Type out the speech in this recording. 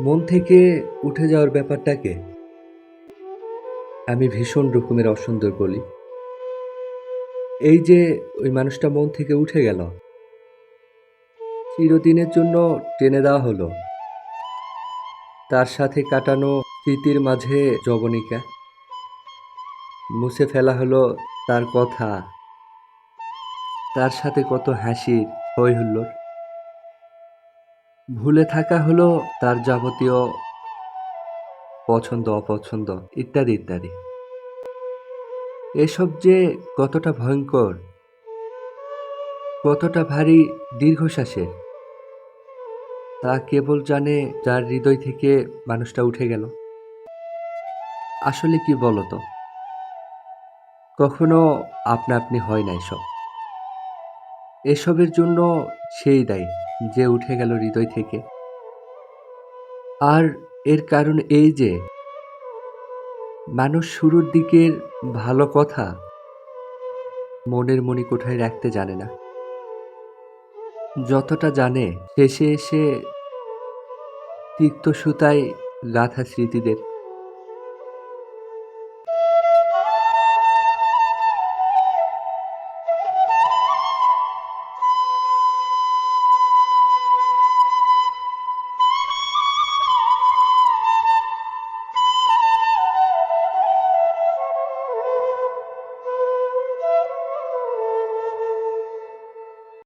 মন থেকে উঠে যাওয়ার ব্যাপারটাকে আমি ভীষণ রকমের অসুন্দর বলি। এই যে ওই মানুষটা মন থেকে উঠে গেল, চিরদিনের জন্য টেনে দেওয়া হলো। তার সাথে কাটানো স্মৃতির মাঝে জবনিকা মুছে ফেলা হলো তার কথা। তার সাথে কত হাসির হই হুল্লোড় ভুলে থাকা হলো তার যাবতীয় পছন্দ, অপছন্দ ইত্যাদি ইত্যাদি। এসব যে কতটা ভয়ঙ্কর, কতটা ভারী দীর্ঘশ্বাসের, তা কেবল জানে যার হৃদয় থেকে মানুষটা উঠে গেল। আসলে কি বলতো? কখনো আপনা আপনি হয় না এসব এসবের জন্য সেই দায়ী। যে উঠে গেল হৃদয় থেকে। আর এর কারণ এই যে, মানুষ শুরুর দিকের ভালো কথা মনের মণিকোঠায় রাখতে জানে না। যতটা জানে, শেষে এসে তিক্ত সুতায় গাথা স্মৃতিদের।